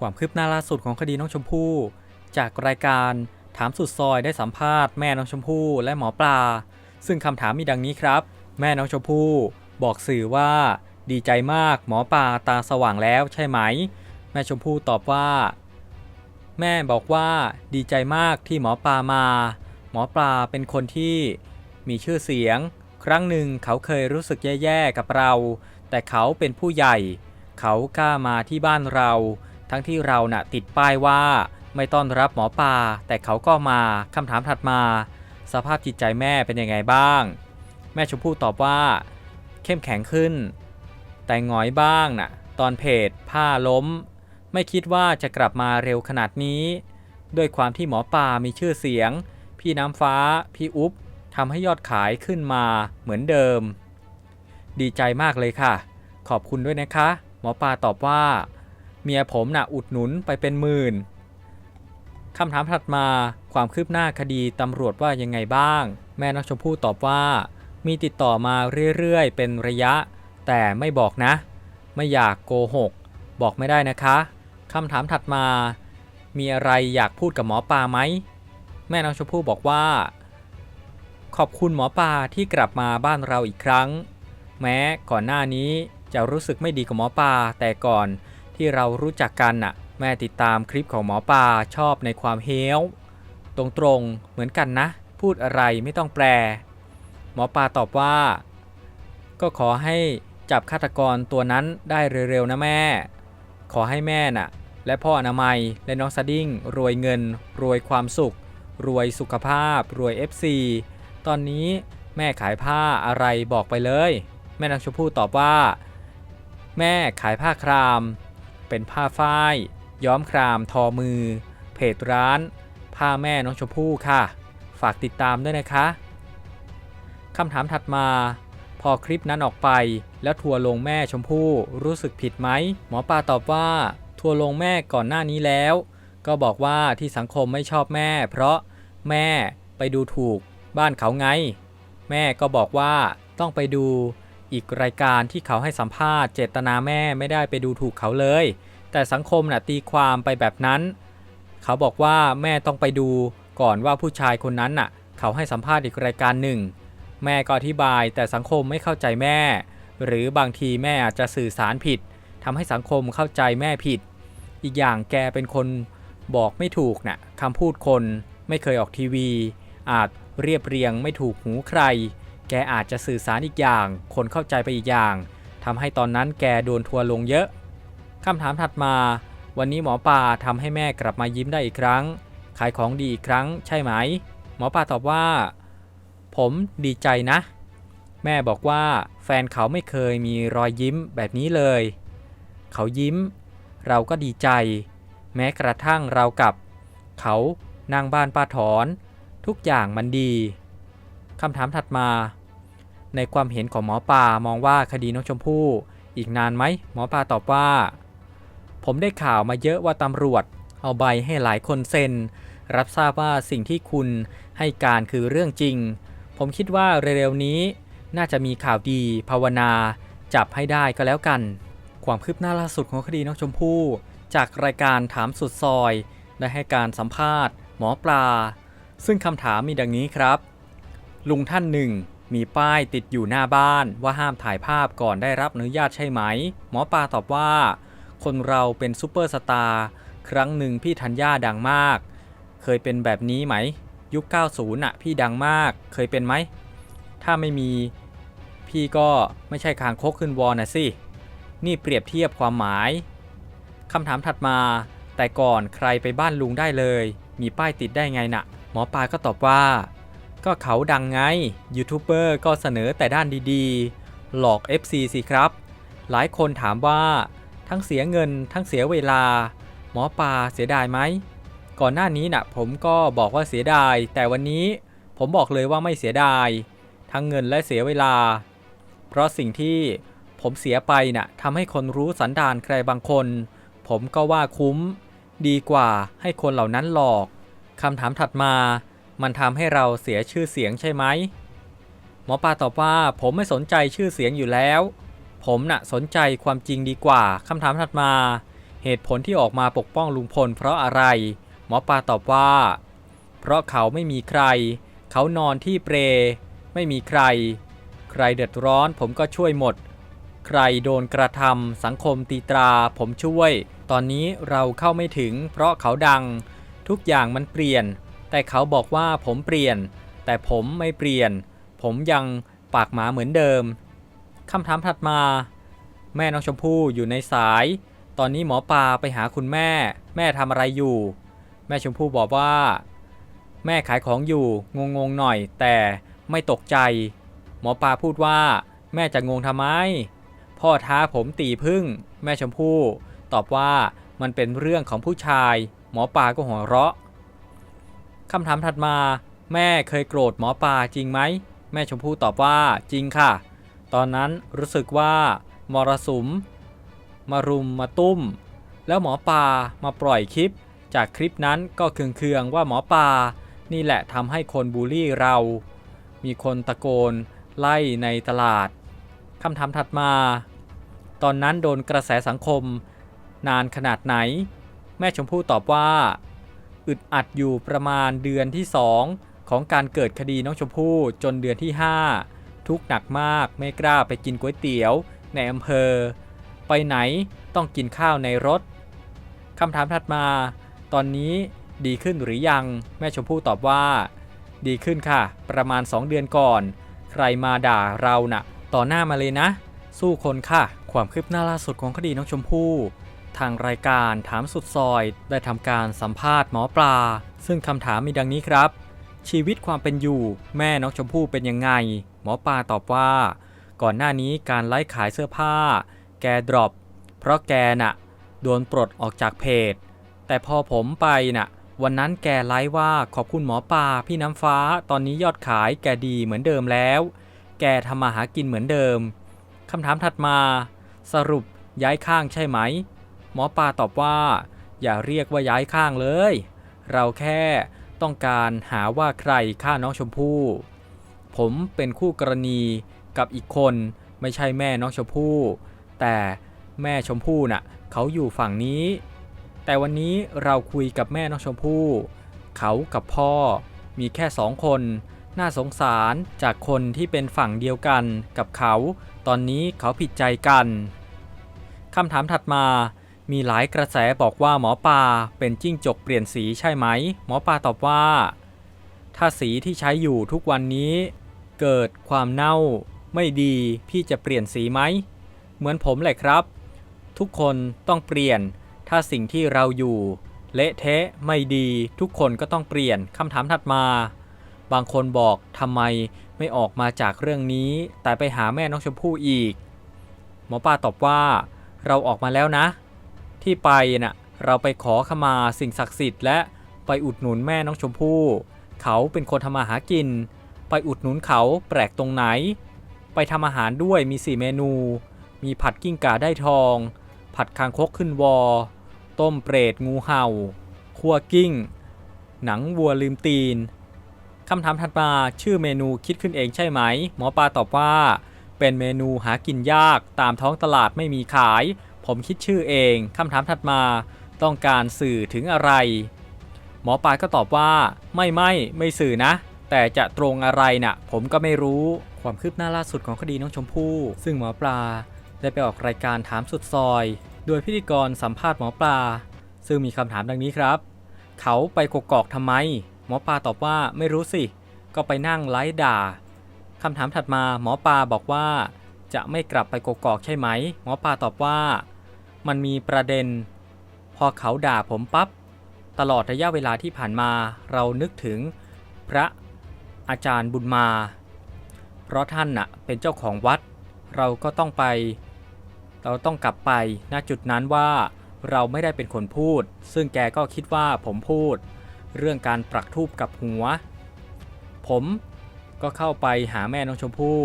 ความคืบหน้าล่าสุดของคดีน้องชมพู่ จากรายการถามสุดซอยได้สัมภาษณ์แม่น้องชมพู่และหมอปลา ซึ่งคำถามมีดังนี้ครับ แม่น้องชมพู่ บอกสื่อว่า ดีใจมากหมอปลาตาสว่างแล้วใช่ไหม แม่ชมพู่ตอบว่า แม่บอกว่าดีใจมากที่หมอปลามา หมอปลาเป็นคนที่มีชื่อเสียง ครั้งหนึ่งเขาเคยรู้สึกแย่ๆกับเรา แต่เขาเป็นผู้ใหญ่ เขากล้ามาที่บ้านเรา ทั้งที่เราน่ะติดป้ายว่าไม่ต้อนรับหมอปลาแต่เขาก็มาคำถามถัดมา สภาพจิตใจแม่เป็นยังไงบ้าง แม่ชมพู่ตอบว่า เข้มแข็งขึ้น แต่หงอยบ้างน่ะตอนเพจผ้าล้ม ไม่คิดว่าจะกลับมาเร็วขนาดนี้ ด้วยความที่หมอปลามีชื่อเสียง พี่น้ำฟ้า พี่อุ๊บทำให้ยอดขายขึ้นมาเหมือนเดิม ดีใจมากเลยค่ะ ขอบคุณด้วยนะคะ หมอปลาตอบว่า เมียผมน่ะอุดหนุนไปเป็นหมื่นคำถามถัดมาความคืบหน้าคดีตำรวจว่ายังไงบ้าง แม่น้องชมพู่ตอบว่า มีติดต่อมาเรื่อยๆ เป็นระยะ แต่ไม่บอกนะ ไม่อยากโกหก บอกไม่ได้นะคะคำถามถัดมา มีอะไรอยากพูดกับหมอปลาไหมแม่น้องชมพู่บอกว่า ขอบคุณหมอปลาที่กลับมาบ้านเราอีกครั้ง แม้ก่อนหน้านี้จะรู้สึกไม่ดีกับหมอปลาแต่ก่อน ที่เรารู้จักกันน่ะ แม่ติดตามคลิปของหมอปลาชอบในความเฮลตรงๆเหมือนกันนะ พูดอะไรไม่ต้องแปล หมอปลาตอบว่า ก็ขอให้จับฆาตกรตัวนั้นได้เร็วๆนะแม่ ขอให้แม่น่ะ และพ่ออนามัยและน้องสดิ้งรวยเงิน รวยความสุข รวยสุขภาพ รวย FC ตอนนี้แม่ขายผ้าอะไรบอกไปเลย แม่นางชมพู่ตอบว่า แม่ขายผ้าคราม เป็นผ้าฝ้าย ย้อมครามทอมือ เพจร้าน ผ้าแม่น้องชมพู่ค่ะ ฝากติดตามด้วยนะคะคำถามถัดมา พอคลิปนั้นออกไป แล้วทัวร์ลงแม่ชมพู่รู้สึกผิดไหม หมอปลาตอบว่า ทัวร์ลงแม่ก่อนหน้านี้แล้ว ก็บอกว่าที่สังคมไม่ชอบแม่ เพราะแม่ไปดูถูกบ้านเขาไง แม่ก็บอกว่าต้องไปดู อีกรายการที่เขาให้สัมภาษณ์เจตนาแม่ไม่ได้ไปดูถูกเขาเลย แต่สังคมน่ะตีความไปแบบนั้น เขาบอกว่าแม่ต้องไปดูก่อนว่าผู้ชายคนนั้นน่ะ เขาให้สัมภาษณ์อีกรายการหนึ่ง แม่ก็อธิบายแต่สังคมไม่เข้าใจแม่ หรือบางทีแม่อาจจะสื่อสารผิดทำให้สังคมเข้าใจแม่ผิด อีกอย่างแกเป็นคนบอกไม่ถูกนะ่ะคำพูดคนไม่เคยออกทีวี อาจเรียบเรียงไม่ถูกหูใคร แกอาจจะสื่อสารอีกอย่าง คนเข้าใจไปอีกอย่างทำให้ตอนนั้นแกโดนทัวร์ลงเยอะคำถามถัดมา วันนี้หมอปลาทำให้แม่กลับมายิ้มได้อีกครั้ง ขายของดีอีกครั้งใช่ไหม หมอปลาตอบว่า ผมดีใจนะ แม่บอกว่าแฟนเขาไม่เคยมีรอยยิ้มแบบนี้เลย เขายิ้ม เราก็ดีใจ แม้กระทั่งเรากับ เขานั่งบ้านป้าถอน ทุกอย่างมันดีคำถามถัดมา ในความเห็นของหมอปลามองว่าคดีน้องชมพู่ อีกนานไหมหมอปลาตอบว่า ผมได้ข่าวมาเยอะว่าตำรวจ เอาใบให้หลายคนเซ็น รับทราบว่าสิ่งที่คุณให้การคือเรื่องจริง ผมคิดว่าเร็วๆนี้ น่าจะมีข่าวดี ภาวนา จับให้ได้ก็แล้วกัน ความคืบหน้าล่าสุดของคดีน้องชมพู่จากรายการถามสุดซอย ได้ให้การสัมภาษณ์ หมอปลา ซึ่งคำถามมีดังนี้ครับ ลุงท่านหนึ่ง มีป้ายติดอยู่หน้าบ้านว่าห้ามถ่ายภาพก่อนได้รับอนุญาตใช่ไหม หมอปลาตอบว่า คนเราเป็นซูเปอร์สตาร์ครั้งหนึ่งพี่ธัญญาดังมาก เคยเป็นแบบนี้ไหม ยุค 90น่ะพี่ดังมาก เคยเป็นไหม ถ้าไม่มีพี่ก็ไม่ใช่คางคกขึ้นวอนะสิ นี่เปรียบเทียบความหมายคำถามถัดมา แต่ก่อนใครไปบ้านลุงได้เลย มีป้ายติดได้ไงน่ะ หมอปลาก็ตอบว่า ก็เขาดังไง ยูทูบเบอร์ก็เสนอแต่ด้านดีๆ หลอก FC สิครับ หลายคนถามว่าทั้งเสียเงินทั้งเสียเวลา หมอปลาเสียดายไหม ก่อนหน้านี้น่ะผมก็บอกว่าเสียดาย แต่วันนี้ผมบอกเลยว่าไม่เสียดาย ทั้งเงินและเสียเวลา เพราะสิ่งที่ผมเสียไปน่ะทำให้คนรู้สันดานใครบางคน ผมก็ว่าคุ้ม ดีกว่าให้คนเหล่านั้นหลอกคำถามถัดมา มันทำให้เราเสียชื่อเสียงใช่ไหมหมอปลาตอบว่าผมไม่สนใจชื่อเสียงอยู่แล้ว ผมน่ะสนใจความจริงดีกว่าคำถามถัดมา เหตุผลที่ออกมาปกป้องลุงพลเพราะอะไร หมอปลาตอบว่า เพราะเขาไม่มีใคร เขานอนที่เปร ไม่มีใคร ใครเดือดร้อนผมก็ช่วยหมด ใครโดนกระทำสังคมตีตราผมช่วย ตอนนี้เราเข้าไม่ถึง เพราะเขาดัง ทุกอย่างมันเปลี่ยน แต่เขาบอกว่าผมเปลี่ยน แต่ผมไม่เปลี่ยน ผมยังปากหมาเหมือนเดิมคำถามถัดมา แม่น้องชมพู่อยู่ในสาย ตอนนี้หมอปลาไปหาคุณแม่ แม่ทำอะไรอยู่ แม่ชมพู่บอกว่า แม่ขายของอยู่งงๆหน่อย แต่ไม่ตกใจ หมอปลาพูดว่า แม่จะงงทำไม พ่อท้าผมตีพึ่ง แม่ชมพู่ ตอบว่ามันเป็นเรื่องของผู้ชาย หมอปลาก็หัวเราะ คำถามถัดมา แม่เคยโกรธหมอปลาจริงไหม แม่ชมพู่ตอบว่าจริงค่ะ ตอนนั้นรู้สึกว่ามรสุม มารุมมาตุ้ม แล้วหมอปลามาปล่อยคลิป จากคลิปนั้นก็เคืองๆว่าหมอปลานี่แหละทำให้คนบูลลี่เรา มีคนตะโกนไล่ในตลาดคำถามถัดมา ตอนนั้นโดนกระแสสังคม นานขนาดไหน แม่ชมพู่ตอบว่า อึดอัดอยู่ประมาณเดือนที่ 2 ของการเกิดคดีน้องชมพู่จนเดือนที่ 5 ทุกหนักมากไม่กล้าไปกินก๋วยเตี๋ยวในอำเภอ ไปไหนต้องกินข้าวในรถคำถามถัดมา ตอนนี้ดีขึ้นหรือยังแม่ชมพู่ตอบว่า ดีขึ้นค่ะ ประมาณ 2 เดือนก่อน ใครมาด่าเราน่ะ ต่อหน้ามาเลยนะ สู้คนค่ะ ความคืบหน้าล่าสุดของคดีน้องชมพู่ ทางรายการถามสุดซอยได้ทำการสัมภาษณ์หมอปลา ซึ่งคำถามมีดังนี้ครับ ชีวิตความเป็นอยู่ แม่น้องชมพู่เป็นยังไง หมอปลาตอบว่า ก่อนหน้านี้การไลฟ์ขายเสื้อผ้า แกดรอปเพราะแกน่ะโดนปลดออกจากเพจ แต่พอผมไปน่ะ วันนั้นแกไลฟ์ว่าขอบคุณหมอปลาพี่น้ำฟ้า ตอนนี้ยอดขายแกดีเหมือนเดิมแล้ว แกทำมาหากินเหมือนเดิมคำถามถัดมา สรุปย้ายข้างใช่ไหม หมอปลาตอบว่า อย่าเรียกว่าย้ายข้างเลย เราแค่ต้องการหาว่าใครฆ่าน้องชมพู่ ผมเป็นคู่กรณีกับอีกคนไม่ใช่แม่น้องชมพู่ แต่แม่ชมพู่น่ะเขาอยู่ฝั่งนี้ แต่วันนี้เราคุยกับแม่น้องชมพู่ เขากับพ่อมีแค่สองคน น่าสงสารจากคนที่เป็นฝั่งเดียวกันกับเขา ตอนนี้เขาผิดใจกันคำถามถัดมา มีหลายกระแสบอกว่าหมอปลาเป็นจิ้งจกเปลี่ยนสีใช่ไหม หมอปลาตอบว่า ถ้าสีที่ใช้อยู่ทุกวันนี้ เกิดความเน่า ไม่ดีพี่จะเปลี่ยนสีไหม เหมือนผมแหละครับ ทุกคนต้องเปลี่ยน ถ้าสิ่งที่เราอยู่ เละเทะไม่ดีทุกคนก็ต้องเปลี่ยนคำถามถัดมา บางคนบอกทำไมไม่ออกมาจากเรื่องนี้ แต่ไปหาแม่น้องชมพู่อีก หมอปลาตอบว่า เราออกมาแล้วนะ ที่ไปน่ะเราไปขอขมาสิ่งศักดิ์สิทธิ์และไปอุดหนุนแม่น้องชมพู่เขาเป็นคนทำมาหากิน ไปอุดหนุนเขาแปลกตรงไหน ไปทำอาหารด้วยมี4เมนู มีผัดกิ้งก่าได้ทอง ผัดคางคกขึ้นวอ ต้มเปรตงูเห่า คั่วกิ้ง หนังวัวลืมตีนคำถามถัดมาชื่อเมนูคิดขึ้นเองใช่ไหม หมอปลาตอบว่า เป็นเมนูหากินยากตามท้องตลาดไม่มีขาย ผมคิดชื่อเองคำถามถัดมาต้องการสื่อถึงอะไร หมอปลาก็ตอบว่าไม่ไม่ไม่สื่อนะ แต่จะตรงอะไรน่ะ ผมก็ไม่รู้ความคืบหน้าล่าสุดของคดีน้องชมพู่ ซึ่งหมอปลาได้ไปออกรายการถามสุดซอย โดยพิธีกรสัมภาษณ์หมอปลา ซึ่งมีคำถามดังนี้ครับ เขาไปกกอกทำไม หมอปลาตอบว่าไม่รู้สิ ก็ไปนั่งไล่ด่าคำถามถัดมาหมอปลาบอกว่า จะไม่กลับไปกกอกใช่ไหม หมอปลาตอบว่า มันมีประเด็น พอเขาด่าผมปับ๊บตลอดระยะเวลาที่ผ่านมาเรานึกถึงพระอาจารย์บุญมา เพราะท่านน่ะเป็นเจ้าของวัด เราก็ต้องไป เราต้องกลับไปณจุดนั้นว่าเราไม่ได้เป็นคนพูด ซึ่งแกก็คิดว่าผมพูด เรื่องการปรักทูบกับหัว ผมก็เข้าไปหาแม่น้องชมพู่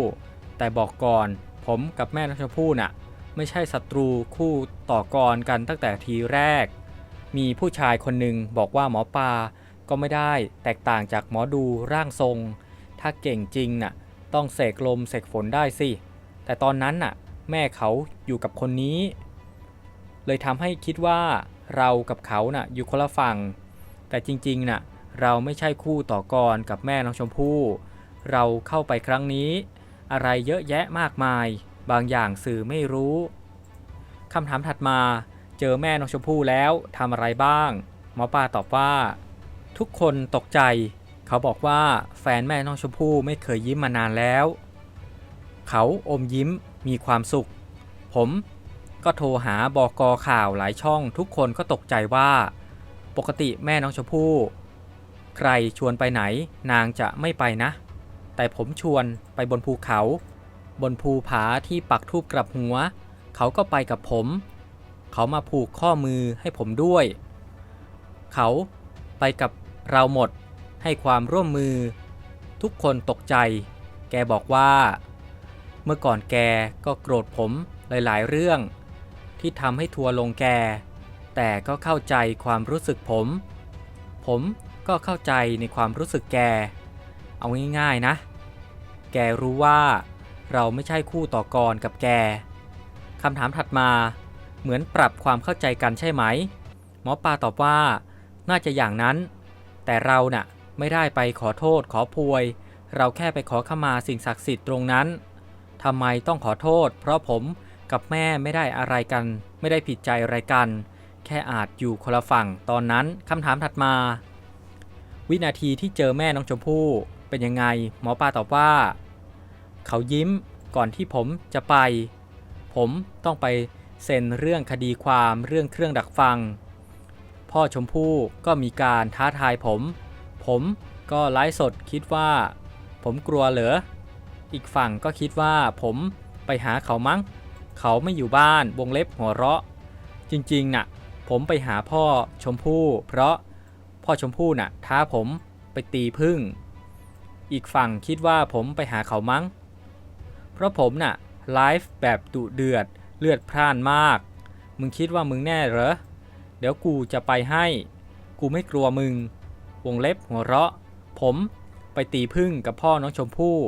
แต่บอกก่อน ผมกับแม่น้องชมพู่น่ะ ไม่ใช่ศัตรูคู่ต่อกรกันตั้งแต่ทีแรก มีผู้ชายคนหนึ่งบอกว่าหมอปลาก็ไม่ได้แตกต่างจากหมอดูร่างทรง ถ้าเก่งจริงน่ะต้องเสกลมเสกฝนได้สิ แต่ตอนนั้นน่ะแม่เขาอยู่กับคนนี้ เลยทำให้คิดว่าเรากับเขาน่ะอยู่คนละฝั่ง แต่จริงๆน่ะเราไม่ใช่คู่ต่อกรกับแม่น้องชมพู่ เราเข้าไปครั้งนี้ อะไรเยอะแยะมากมาย บางอย่างสื่อไม่รู้คำถามถัดมาเจอแม่น้องชมพู่แล้วทำอะไรบ้าง หมอปลาตอบว่า ทุกคนตกใจ เขาบอกว่าแฟนแม่น้องชมพู่ไม่เคยยิ้มมานานแล้ว เขาอมยิ้มมีความสุข ผมก็โทรหาบอกอข่าวหลายช่อง ทุกคนก็ตกใจว่า ปกติแม่น้องชมพู่ ใครชวนไปไหนนางจะไม่ไปนะ แต่ผมชวนไปบนภูเขา บนภูผาที่ปักทูบกลับหัว เขาก็ไปกับผม เขามาผูกข้อมือให้ผมด้วย เขาไปกับเราหมดให้ความร่วมมือ ทุกคนตกใจ แกบอกว่า เมื่อก่อนแกก็โกรธผมหลายๆ เรื่อง ที่ทำให้ทัวร์ลงแก แต่ก็เข้าใจความรู้สึกผม ผมก็เข้าใจในความรู้สึกแก เอาง่ายๆนะ แกรู้ว่า เราไม่ใช่คู่ต่อกรกับแกคำถามถัดมาเหมือนปรับความเข้าใจกันใช่ไหม หมอปลาตอบว่า น่าจะอย่างนั้น แต่เราน่ะไม่ได้ไปขอโทษขอพวย เราแค่ไปขอขมาสิ่งศักดิ์สิทธิ์ตรงนั้นทำไมต้องขอโทษ เพราะผมกับแม่ไม่ได้อะไรกัน ไม่ได้ผิดใจอะไรกัน แค่อาจอยู่คนละฝั่งตอนนั้นคำถามถัดมา วินาทีที่เจอแม่น้องชมพู่เป็นยังไง หมอปลาตอบว่า เขายิ้มก่อนที่ผมจะไป ผมต้องไปเซ็นเรื่องคดีความเรื่องเครื่องดักฟัง พ่อชมพู่ก็มีการท้าทายผม ผมก็ไลฟ์สดคิดว่า ผมกลัวเหรอ อีกฝั่งก็คิดว่าผมไปหาเขามั้ง เขาไม่อยู่บ้านวงเล็บหัวเราะ จริงๆน่ะ ผมไปหาพ่อชมพู่ เพราะพ่อชมพู่น่ะท้าผมไปตีพึ่ง อีกฝั่งคิดว่าผมไปหาเขามั้ง เพราะผมน่ะไลฟ์แบบดุเดือดเลือดพร่านมาก มึงคิดว่ามึงแน่เหรอ เดี๋ยวกูจะไปให้ กูไม่กลัวมึง วงเล็บหัวเราะ ผมไปตีพึ่งกับพ่อน้องชมพู่